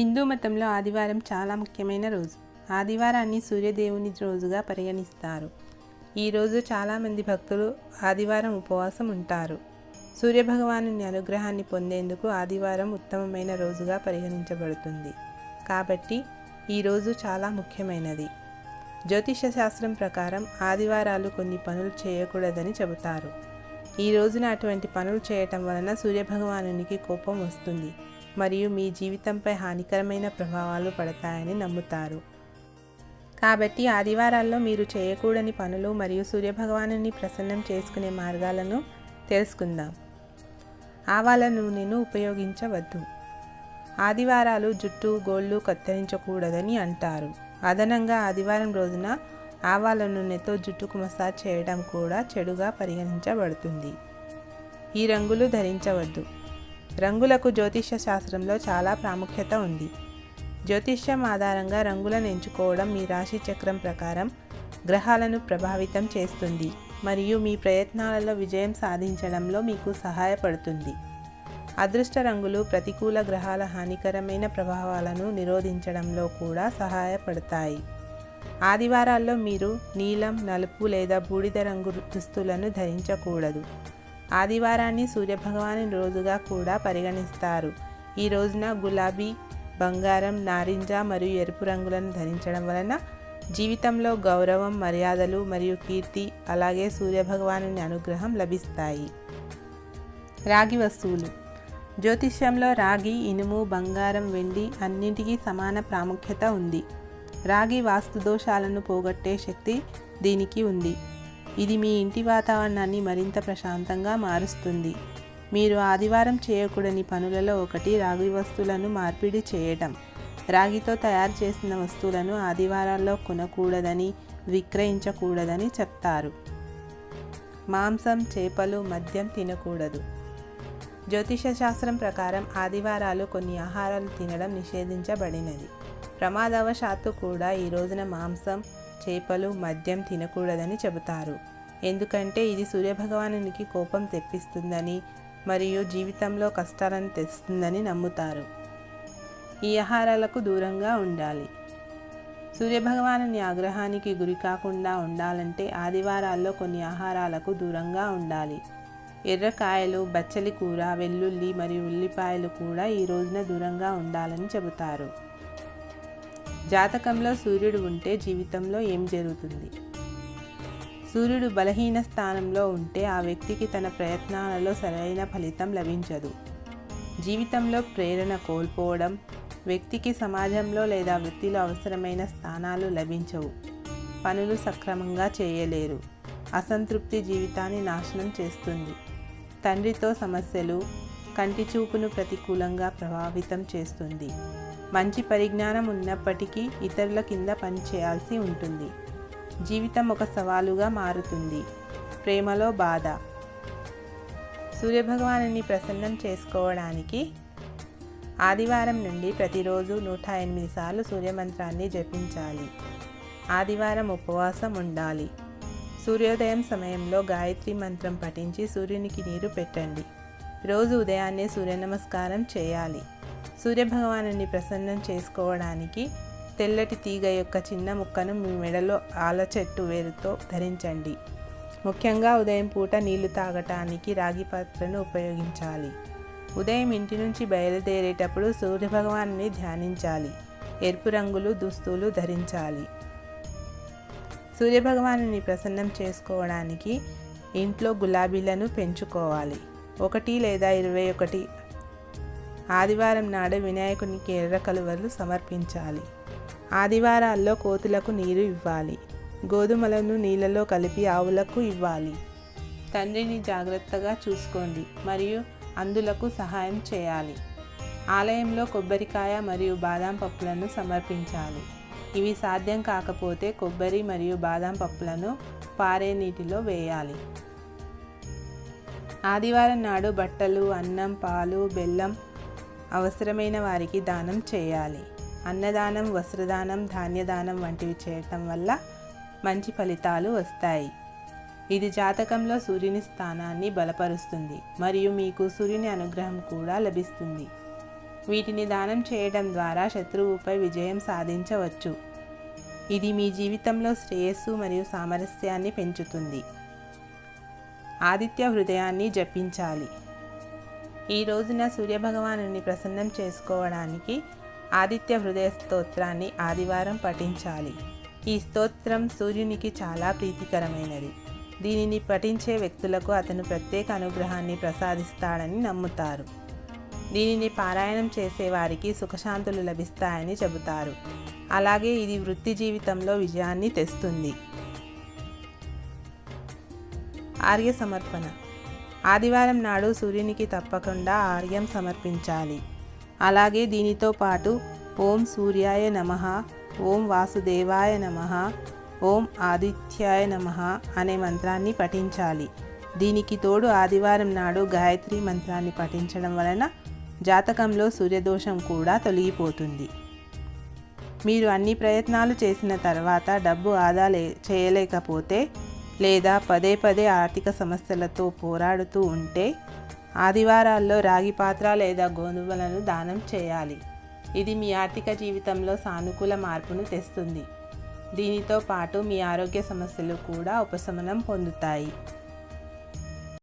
హిందూ మతంలో ఆదివారం చాలా ముఖ్యమైన రోజు. ఆదివారాన్ని సూర్యదేవుని రోజుగా పరిగణిస్తారు. ఈరోజు చాలామంది భక్తులు ఆదివారం ఉపవాసం ఉంటారు. సూర్యభగవాను అనుగ్రహాన్ని పొందేందుకు ఆదివారం ఉత్తమమైన రోజుగా పరిగణించబడుతుంది. కాబట్టి ఈరోజు చాలా ముఖ్యమైనది. జ్యోతిష శాస్త్రం ప్రకారం ఆదివారాలు కొన్ని పనులు చేయకూడదని చెబుతారు. ఈ రోజున అటువంటి పనులు చేయటం వలన సూర్యభగవానునికి కోపం వస్తుంది. మరియు మీ జీవితంపై హానికరమైన ప్రభావాలు పడతాయని నమ్ముతారు. కాబట్టి ఆదివారాల్లో మీరు చేయకూడని పనులు మరియు సూర్యభగవాను ప్రసన్నం చేసుకునే మార్గాలను తెలుసుకుందాం. ఆవాల నూనెను ఉపయోగించవద్దు. ఆదివారాలు జుట్టు గోళ్ళు కత్తిరించకూడదని అంటారు. అదనంగా ఆదివారం రోజున ఆవాల నూనెతో జుట్టుకు మసాజ్ చేయడం కూడా చెడుగా పరిగణించబడుతుంది. ఈ రంగులు ధరించవద్దు. రంగులకు జ్యోతిష్య శాస్త్రంలో చాలా ప్రాముఖ్యత ఉంది. జ్యోతిష్యం ఆధారంగా రంగులను ఎంచుకోవడం మీ రాశి చక్రం ప్రకారం గ్రహాలను ప్రభావితం చేస్తుంది మరియు మీ ప్రయత్నాలలో విజయం సాధించడంలో మీకు సహాయపడుతుంది. అదృష్ట రంగులు ప్రతికూల గ్రహాల హానికరమైన ప్రభావాలను నిరోధించడంలో కూడా సహాయపడతాయి. ఆదివారాల్లో మీరు నీలం నలుపు లేదా బూడిద రంగు దుస్తులను ధరించకూడదు. ఆదివారాన్ని సూర్యభగవాని రోజుగా కూడా పరిగణిస్తారు. ఈ రోజున గులాబీ బంగారం నారింజ మరియు ఎరుపు రంగులను ధరించడం వలన జీవితంలో గౌరవం మర్యాదలు మరియు కీర్తి అలాగే సూర్యభగవాను అనుగ్రహం లభిస్తాయి. రాగి వస్తువులు. జ్యోతిష్యంలో రాగి ఇనుము బంగారం వెండి అన్నింటికీ సమాన ప్రాముఖ్యత ఉంది. రాగి వాస్తు దోషాలను పోగొట్టే శక్తి దీనికి ఉంది. ఇది మీ ఇంటి వాతావరణాన్ని మరింత ప్రశాంతంగా మారుస్తుంది. మీరు ఆదివారం చేయకూడని పనులలో ఒకటి రాగి వస్తువులను మార్పిడి చేయటం. రాగితో తయారు చేసిన వస్తువులను ఆదివారాల్లో కొనకూడదని విక్రయించకూడదని చెప్తారు. మాంసం చేపలు మద్యం తినకూడదు. జ్యోతిష శాస్త్రం ప్రకారం ఆదివారాలు కొన్ని ఆహారాలు తినడం నిషేధించబడినది. ప్రమాదవశాత్తు కూడా ఈ రోజున మాంసం చేపలు మద్యం తినకూడదని చెబుతారు. ఎందుకంటే ఇది సూర్యభగవానునికి కోపం తెప్పిస్తుందని మరియు జీవితంలో కష్టాలను తెస్తుందని నమ్ముతారు. ఈ ఆహారాలకు దూరంగా ఉండాలి. సూర్యభగవానుని ఆగ్రహానికి గురి కాకుండా ఉండాలంటే ఆదివారాల్లో కొన్ని ఆహారాలకు దూరంగా ఉండాలి. ఎర్రకాయలు బచ్చలి కూర వెల్లుల్లి మరియు ఉల్లిపాయలు కూడా ఈ రోజున దూరంగా ఉండాలని చెబుతారు. జాతకంలో సూర్యుడు ఉంటే జీవితంలో ఏం జరుగుతుంది? సూర్యుడు బలహీన స్థానంలో ఉంటే ఆ వ్యక్తికి తన ప్రయత్నాలలో సరైన ఫలితం లభించదు. జీవితంలో ప్రేరణ కోల్పోవడం వ్యక్తికి సమాజంలో లేదా వృత్తిలో అవసరమైన స్థానాలు లభించవు. పనులు సక్రమంగా చేయలేరు. అసంతృప్తి జీవితాన్ని నాశనం చేస్తుంది. తండ్రితో సమస్యలు కంటి చూపును ప్రతికూలంగా ప్రభావితం చేస్తుంది. మంచి పరిజ్ఞానం ఉన్నప్పటికీ ఇతరుల కింద పనిచేయాల్సి ఉంటుంది. జీవితం ఒక సవాలుగా మారుతుంది. ప్రేమలో బాధ. సూర్యభగవాను ప్రసన్నం చేసుకోవడానికి ఆదివారం నుండి ప్రతిరోజు నూట ఎనిమిది సార్లు సూర్యమంత్రాన్ని జపించాలి. ఆదివారం ఉపవాసం ఉండాలి. సూర్యోదయం సమయంలో గాయత్రి మంత్రం పఠించి సూర్యునికి నీరు పెట్టండి. రోజు ఉదయాన్నే సూర్య నమస్కారం చేయాలి. సూర్యభగవాను ప్రసన్నం చేసుకోవడానికి తెల్లటి తీగ యొక్క చిన్న ముక్కను మీ మెడలో ఆల చెట్టు వేరుతో ధరించండి. ముఖ్యంగా ఉదయం పూట నీళ్ళు తాగటానికి రాగి పాత్రను ఉపయోగించాలి. ఉదయం ఇంటి నుంచి బయలుదేరేటప్పుడు సూర్యభగవాన్ని ధ్యానించాలి. ఎరుపు రంగులు దుస్తులు ధరించాలి. సూర్యభగవాను ప్రసన్నం చేసుకోవడానికి ఇంట్లో గులాబీలను పెంచుకోవాలి. ఒకటి లేదా ఇరవై ఒకటి. ఆదివారం నాడు వినాయకునికి ఎర్ర కలువలు సమర్పించాలి. ఆదివారాల్లో కోతులకు నీరు ఇవ్వాలి. గోధుమలను నీళ్ళలో కలిపి ఆవులకు ఇవ్వాలి. తండ్రిని జాగ్రత్తగా చూసుకోండి మరియు అందులకు సహాయం చేయాలి. ఆలయంలో కొబ్బరికాయ మరియు బాదం పప్పులను సమర్పించాలి. ఇవి సాధ్యం కాకపోతే కొబ్బరి మరియు బాదం పప్పులను పారే నీటిలో వేయాలి. ఆదివారం నాడు బట్టలు అన్నం పాలు బెల్లం అవసరమైన వారికి దానం చేయాలి. అన్నదానం వస్త్రదానం ధాన్యదానం వంటివి చేయటం వల్ల మంచి ఫలితాలు వస్తాయి. ఇది జాతకంలో సూర్యుని స్థానాన్ని బలపరుస్తుంది మరియు మీకు సూర్యుని అనుగ్రహం కూడా లభిస్తుంది. వీటిని దానం చేయడం ద్వారా శత్రువుపై విజయం సాధించవచ్చు. ఇది మీ జీవితంలో శ్రేయస్సు మరియు సామరస్యాన్ని పెంచుతుంది. ఆదిత్య హృదయాన్ని జపించాలి. ఈ రోజున సూర్యభగవాను ప్రసన్నం చేసుకోవడానికి ఆదిత్య హృదయ స్తోత్రాన్ని ఆదివారం పఠించాలి. ఈ స్తోత్రం సూర్యునికి చాలా ప్రీతికరమైనది. దీనిని పఠించే వ్యక్తులకు అతను ప్రత్యేక అనుగ్రహాన్ని ప్రసాదిస్తాడని నమ్ముతారు. దీనిని పారాయణం చేసే వారికి సుఖశాంతులు లభిస్తాయని చెబుతారు. అలాగే ఇది వృత్తి జీవితంలో విజయాన్ని తెస్తుంది. ఆర్య సమర్పణ. ఆదివారం నాడు సూర్యునికి తప్పకుండా ఆర్యం సమర్పించాలి. అలాగే దీనితో పాటు ఓం సూర్యాయ నమ ఓం వాసుదేవాయ నమ ఓం ఆదిత్యాయ నమ అనే మంత్రాన్ని పఠించాలి. దీనికి తోడు ఆదివారం నాడు గాయత్రి మంత్రాన్ని పఠించడం వలన జాతకంలో సూర్యదోషం కూడా తొలగిపోతుంది. మీరు అన్ని ప్రయత్నాలు చేసిన తర్వాత డబ్బు ఆదా లే చేయలేకపోతే లేదా పదే పదే ఆర్థిక సమస్యలతో పోరాడుతూ ఉంటే ఆదివారాల్లో రాగి పాత్ర లేదా గోధుమలను దానం చేయాలి. ఇది మీ ఆర్థిక జీవితంలో సానుకూల మార్పును తెస్తుంది. దీనితో పాటు మీ ఆరోగ్య సమస్యలు కూడా ఉపశమనం పొందుతాయి.